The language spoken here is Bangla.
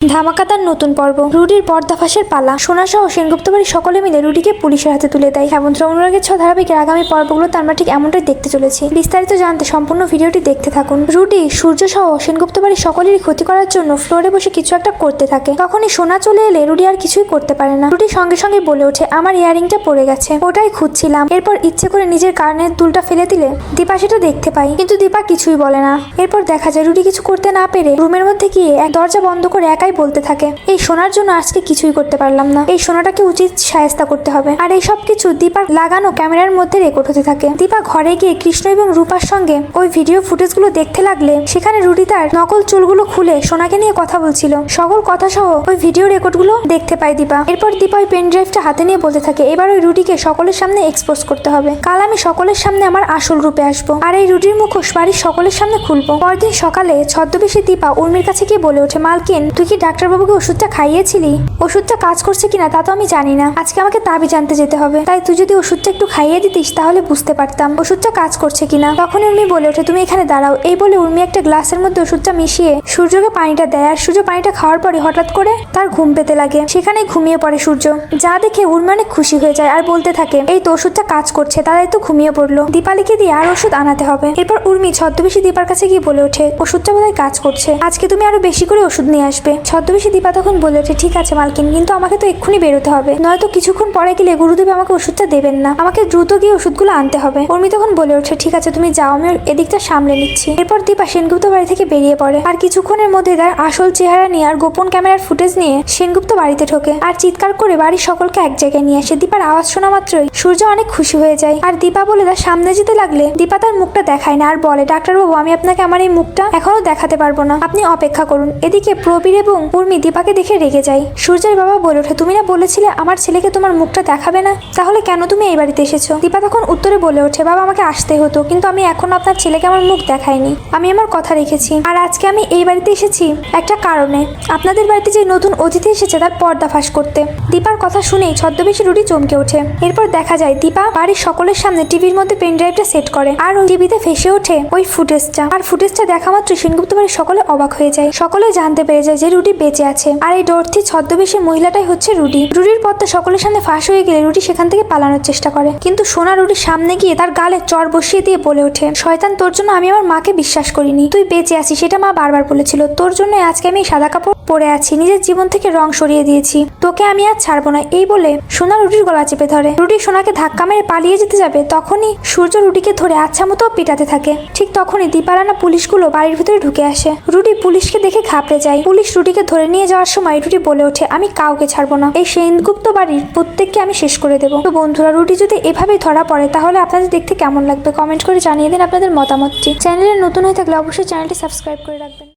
ধামাকাতার নতুন পর্ব। রুডির পর্দাফাঁসের পালা। সোনা সহ সেনগুপ্ত বাড়ির সকলে মিলে রুডিকে পুলিশের হাতে তুলে দেয়। হেমন্ত অনুরাগের ছ ধারাবাহিকের আগামী পর্বগুলো আমরা ঠিক এমনটাই দেখতে চলেছি। বিস্তারিত জানতে সম্পূর্ণ ভিডিওটি দেখতে থাকুন। রুডি সূর্য সহ সেনগুপ্ত বাড়ির সকলেরই ক্ষতি করার জন্য ফ্লোরে বসে কিছু একটা করতে থাকে। তখনই সোনা চলে এলে রুডি আর কিছুই করতে পারে না। রুডি সঙ্গে সঙ্গে বলে ওঠে, আমার ইয়ারিংটা পড়ে গেছে। ওটাই খুঁজছিলাম। এরপর ইচ্ছে করে নিজের কানের দুলটা ফেলে দিলে দীপা সেটা দেখতে পাই। কিন্তু দীপা কিছুই বলে না। এরপর দেখা যায় রুডি কিছু করতে না পেরে রুমের মধ্যে গিয়ে এক দরজা বন্ধ করে একাই বলতে থাকে। এই সোনার জন্য আজকে কিছুই করতে পারলাম না। এই সোনাটাকে উচিত সায়স্তা করতে হবে। আর এই সব কিছু দীপার লাগানো ক্যামেরার মধ্যে রেকর্ড হতে থাকে। দীপা ঘরে গিয়ে কৃষ্ণ এবং রূপার সঙ্গে ওই ভিডিও ফুটেজগুলো দেখতে লাগলে সেখানে রুডি তার নকল চুলগুলো খুলে সোনাকে নিয়ে কথা বলছিল। সকল কথা সহ ওই ভিডিও রেকর্ডগুলো দেখতে পায় দীপা। এরপর দীপা ওই পেন ড্রাইভটা হাতে নিয়ে বলতে থাকে, এবার ওই রুটিকে সকলের সামনে এক্সপোজ করতে হবে। কাল আমি সকলের সামনে আমার আসল রূপে আসব। আর এই রুটির মুখোশ বাড়ির সকলের সামনে খুলবো। পরদিন সকালে ছদ্মবেশী দীপা উর্মির কাছে গিয়ে বলে ওঠে, মালকিন, তুই কি ডাক্তারবাবুকে ওষুধটা খাইয়েছিলি? ওষুধটা কাজ করছে কিনা তা তো আমি জানি না। আজকে আমাকে তাবি জানতে যেতে হবে। তাই তুই যদি ওষুধটা একটু খাইয়ে দিতিস, তাহলে বুঝতে পারতাম ওষুধটা কাজ করছে কিনা। তখন উর্মি বলে ওঠে, তুমি এখানে দাঁড়াও। এই বলে উর্মি একটা গ্লাসের মধ্যে ওষুধটা মিশিয়ে সূর্যকে পানিটা দেয় আর সূর্য পানিটা খাওয়ার পরে হঠাৎ করে তার ঘুম পেতে লাগে। সেখানেই ঘুমিয়ে পড়ে সূর্য। যা দেখে উর্মি অনেক খুশি হয়ে যায় আর বলতে থাকে, এই তো ওষুধটা কাজ করছে, তারাই তো ঘুমিয়ে পড়ল। দীপালিকে দিয়ে আর ওষুধ আনাতে হবে। এরপর উর্মি ছদ্মবেশী দীপার কাছে গিয়ে বলে ওঠে, ওষুধটা বোধহয় কাজ করছে। আজকে তুমি আরও বেশি করে ওষুধ নিয়ে আসবে। ছদ্মবেশী দীপা তখন বলে ওঠে, ঠিক আছে মালকিন, কিন্তু আমাকে তো এক্ষুনি বেরোতে হবে। নয়তো কিছুক্ষণ পরে গেলে গুরুদেব আমাকে ওষুধটা দেবেন না। আমাকে দ্রুত গিয়ে ওষুধগুলো আনতে হবে। উর্মি তখন বলে ওঠে, ঠিক আছে, তুমি যাও, আমি এদিকটা সামলে নিচ্ছি। এরপর দীপা সেনগুপ্ত বাড়ি থেকে বেরিয়ে পড়ে। আর কিছুক্ষণের মধ্যে তার আসল চেহারা নিয়ে আর গোপন ক্যামেরার ফুটেজ নিয়ে সেনগুপ্ত বাড়িতে ঢোকে। আর চিৎকার করে বাড়ির সকলকে এক জায়গায় নিয়ে আসে। দীপার আওয়াজ শোনা মাত্রই সূর্য অনেক খুশি হয়ে যায়। আর দীপা বলে তার সামনে যেতে লাগলে? দীপা তার মুখটা দেখায় না আর বলে, ডাক্তারবাবু, আমি আপনাকে আমার এই মুখটা এখনও দেখাতে পারব না। আপনি অপেক্ষা করুন। এদিকে প্রবীর এবং উর্মি দীপাকে দেখে রেগে যায়। সূর্যের বাবা বলে ওঠে, তুমি না বলেছিলে আমার ছেলেকে তোমার মুখটা দেখাবে না? তাহলে কেন তুমি এই বাড়িতে এসেছ? দীপা তখন উত্তরে বলে ওঠে, বাবা, আমাকে আসতে হতো, কিন্তু আমি এখনও আপনার ছেলেকে আমার মুখ দেখাইনি। আমি আমার কথা রেখেছি। আর আজকে আমি এই বাড়িতে এসেছি একটা কারণে। আপনাদের বাড়িতে যে নতুন অতিথি এসেছে, তার পর্দা ফাঁস করতে। দীপার কথা শুনেই ছদ্মবেশী রুটি চমকে ওঠে। এরপর দেখা যায়, দীপা বাড়ির সকলের সামনে টিভির মধ্যে পেন ড্রাইভটা সেট করে আর ওই টিভিতে ফেসে ওঠে ওই ফুটেজটা। আর ফুটেজটা দেখা মাত্র সেনগুপ্ত বাড়ির সকলে অবাক হয়ে যায়। সকলে জানতে পেরে যায় যে রুটি বেঁচে আছে। আর এই ডর্থি ছদ্মবেশী মহিলাটাই হচ্ছে রুডি। রুডির পথটা সকলের সামনে ফাঁস হয়ে গেলে রুটি সেখান থেকে পালানোর চেষ্টা করে। কিন্তু সোনা রুটির সামনে গিয়ে তার গালে চর বসিয়ে দিয়ে বলে ওঠে, শয়তান, তোর জন্য আমি আমার মাকে বিশ্বাস করিনি। তুই বেঁচে আছিস, সেটা মা বারবার বলেছিল। তোর জন্য আজকে আমি সাদা কাপড় পরে আছি, নিজের জীবন থেকে রং সরিয়ে দিয়েছি। তোকে আমি আর ছাড়বো না, এই বলে সোনা রুটির গলা চেপে ধরে। রুটি সোনাকে ধাক্কা মেরে পালিয়ে যেতে যাবে, তখনই সূর্য রুটিকে ধরে আচ্ছা মতো পিটাতে থাকে। ঠিক তখনই দীপারানা পুলিশগুলো বাড়ির ভিতরে ঢুকে আসে। রুটি পুলিশকে দেখে ঘাবড়ে যায়। পুলিশ রুটিকে ধরে নিয়ে যাওয়ার সময় রুটি বলে ওঠে, আমি কাউকে ছাড়বো না। এই সেনগুপ্ত বাড়ির প্রত্যেককে আমি শেষ করে দেবো। তো বন্ধুরা, রুটি যদি এভাবেই ধরা পড়ে, তাহলে আপনাদের দেখতে কেমন লাগবে? কমেন্ট করে জানিয়ে দিন আপনাদের মতামতটি। চ্যানেলে নতুন হয়ে থাকলে অবশ্যই চ্যানেলটি সাবস্ক্রাইব করে রাখবেন।